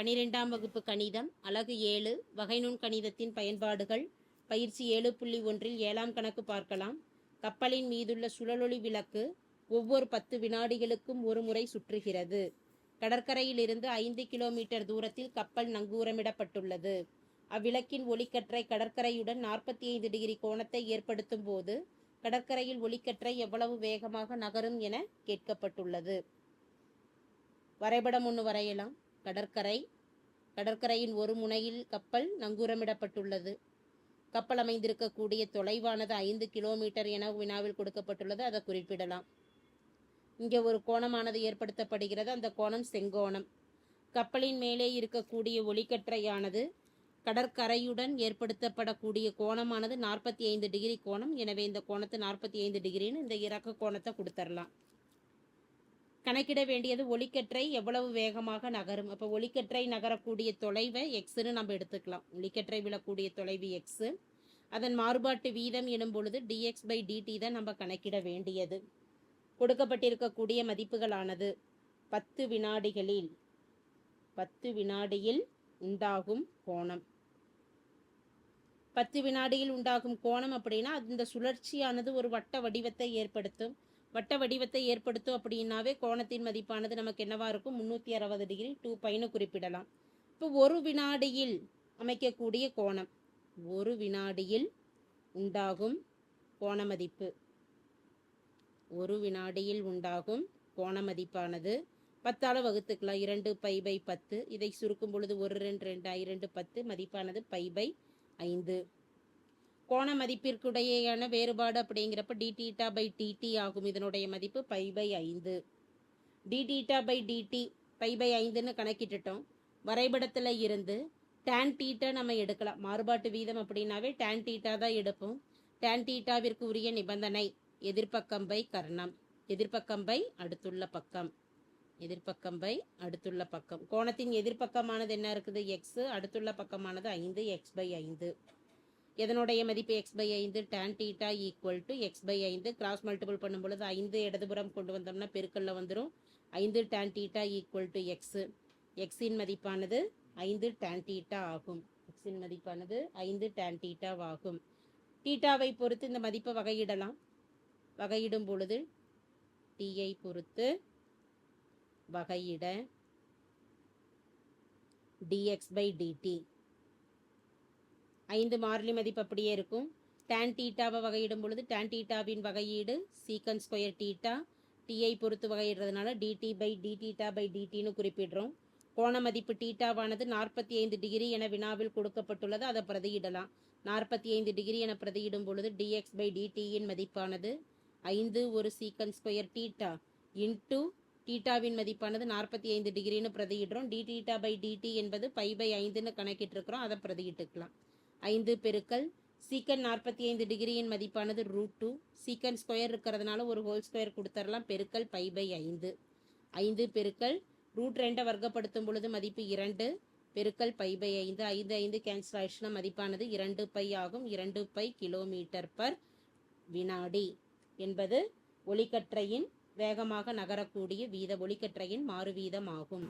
பனிரெண்டாம் வகுப்பு கணிதம் அலகு ஏழு வகைநுண் கணிதத்தின் பயன்பாடுகள் பயிற்சி ஏழு புள்ளி ஒன்றில் ஏழாம் கணக்கு பார்க்கலாம். கப்பலின் மீதுள்ள சுழலொளி விளக்கு ஒவ்வொரு பத்து வினாடிகளுக்கும் ஒரு முறை சுற்றுகிறது. கடற்கரையிலிருந்து ஐந்து கிலோமீட்டர் தூரத்தில் கப்பல் நங்கூரமிடப்பட்டுள்ளது. அவ்விளக்கின் ஒளிக்கற்றை கடற்கரையுடன் நாற்பத்தி ஐந்து டிகிரி கோணத்தை ஏற்படுத்தும் போது கடற்கரையில் ஒளிக்கற்றை எவ்வளவு வேகமாக நகரும் என கேட்கப்பட்டுள்ளது. வரைபடம் ஒன்று வரையலாம். கடற்கரை. கடற்கரையின் ஒரு முனையில் கப்பல் நங்கூரமிடப்பட்டுள்ளது. கப்பல் அமைந்திருக்கக்கூடிய தொலைவானது ஐந்து கிலோமீட்டர் என வினாவில் கொடுக்கப்பட்டுள்ளது. அதை குறிப்பிடலாம். இங்கே ஒரு கோணமானது ஏற்படுத்தப்படுகிறது. அந்த கோணம் செங்கோணம். கப்பலின் மேலே இருக்கக்கூடிய ஒளிக்கற்றையானது கடற்கரையுடன் ஏற்படுத்தப்படக்கூடிய கோணமானது நாற்பத்தி ஐந்து டிகிரி கோணம். எனவே இந்த கோணத்தை நாற்பத்தி ஐந்து டிகிரின்னு இந்த இறக்க கோணத்தை கொடுத்துடலாம் கணக்கிட வேண்டியது ஒளிக்கற்றை எவ்வளவு வேகமாக நகரும்? அப்போ ஒளிக்கற்றை நகரக்கூடிய தொலைவை எக்ஸுன்னு நம்ம எடுத்துக்கலாம். ஒளிக்கற்றை விழக்கூடிய தொலைவு எக்ஸு அதன் மாறுபாட்டு வீதம் எனும் பொழுது டிஎக்ஸ் பை டிடி தான் நம்ம கணக்கிட வேண்டியது. கொடுக்கப்பட்டிருக்கக்கூடிய மதிப்புகளானது பத்து வினாடிகளில் பத்து வினாடியில் உண்டாகும் கோணம். பத்து வினாடியில் உண்டாகும் கோணம் அப்படின்னா இந்த சுழற்சியானது ஒரு வட்ட வடிவத்தை ஏற்படுத்தும். வட்ட வடிவத்தை ஏற்படுத்தும் அப்படின்னாவே கோணத்தின் மதிப்பானது நமக்கு என்னவா இருக்கும்? முந்நூற்றி அறுபது டிகிரி டூ பைன்னு குறிப்பிடலாம். இப்போ ஒரு வினாடியில் அமைக்கக்கூடிய கோணம். ஒரு வினாடியில் உண்டாகும் கோண மதிப்பு. ஒரு வினாடியில் உண்டாகும் கோண மதிப்பானது பத்தால் வகுத்துக்கலாம். இரண்டு பை பை பத்து. இதை சுருக்கும் பொழுது ஒரு ரெண்டு ரெண்டு இரண்டு பத்து. மதிப்பானது பை பை ஐந்து. கோண மதிப்பிற்குடையான வேறுபாடு அப்படிங்கிறப்ப டிடிடா பை டிடி ஆகும். இதனுடைய மதிப்பு பை பை ஐந்து. D theta by d t pi by ஐந்துன்னு கணக்கிட்டுட்டோம். வரைபடத்தில் இருந்து டேன் டீட்டா நம்ம எடுக்கலாம். மாறுபாட்டு வீதம் அப்படின்னாவே டேன் டீட்டா தான் எடுப்போம். டேன் டீட்டாவிற்கு உரிய நிபந்தனை எதிர்ப்பக்கம் பை கர்ணம். எதிர்ப்பக்கம் பை அடுத்துள்ள பக்கம். எதிர்ப்பக்கம் பை அடுத்துள்ள பக்கம். கோணத்தின் எதிர்ப்பக்கமானது என்ன இருக்குது? எக்ஸ் அடுத்துள்ள பக்கமானது ஐந்து. எக்ஸ் பை ஐந்து. எதனுடைய மதிப்பு எக்ஸ் பை ஐந்து tan theta equal to x by ஐந்து? கிராஸ் மல்டிபிள் பண்ணும் பொழுது ஐந்து இடதுபுறம் கொண்டு வந்தோம்னா பெருக்கல்ல வந்துடும் ஐந்து tan theta equal to x எக்ஸின் மதிப்பானது ஐந்து டேன் டீட்டா ஆகும். எக்ஸின் மதிப்பானது ஐந்து டேன் டீட்டா ஆகும் டீட்டாவை பொறுத்து இந்த மதிப்பை வகையிடலாம். வகையிடும் பொழுது டீயை பொறுத்து வகையிட dx பை டிடி ஐந்து மாறிலி மதிப்பு அப்படியே இருக்கும். டேன் டீட்டாவை வகையிடும் பொழுது டேன் டீட்டாவின் வகையீடு சீக்கன் ஸ்கொயர் டீட்டா டிஐ பொறுத்து வகையிடுறதுனால d t by d theta by டிடின்னு குறிப்பிடுறோம். கோண மதிப்பு டீட்டாவானது நாற்பத்தி ஐந்து டிகிரி என வினாவில் கொடுக்கப்பட்டுள்ளது. அதை பிரதியிடலாம். நாற்பத்தி ஐந்து டிகிரி என பிரதியிடும் பொழுது டிஎக்ஸ் பை டிடியின் மதிப்பானது ஐந்து ஒரு சீக்கன் ஸ்கொயர் டீட்டா இன்டூ டீட்டாவின் மதிப்பானது நாற்பத்தி ஐந்து டிகிரின்னு பிரதியிடுறோம். D theta by d t என்பது பை பை ஐந்துன்னு கணக்கிட்டு இருக்கிறோம் அதை பிரதியிட்டுக்கலாம். ஐந்து பெருக்கல். சீக்கன் நாற்பத்தி ஐந்து டிகிரியின் மதிப்பானது ரூட் டூ சீக்கன் ஸ்கொயர் இருக்கிறதுனால ஒரு ஹோல் ஸ்கொயர் கொடுத்துடலாம் பெருக்கல் பை பை ஐந்து. ஐந்து பெருக்கல். ரூட் ரெண்டை வர்க்கப்படுத்தும் பொழுது மதிப்பு இரண்டு. பெருக்கல் பை பை ஐந்து. ஐந்து ஐந்து கேன்சல் ஆயிடுச்சுன்னா மதிப்பானது இரண்டு பை ஆகும். இரண்டு பை கிலோமீட்டர் பர் வினாடி என்பது ஒளிக்கற்றையின் வேகமாக நகரக்கூடிய வீத ஒளிக்கற்றையின் மாறு வீதமாகும்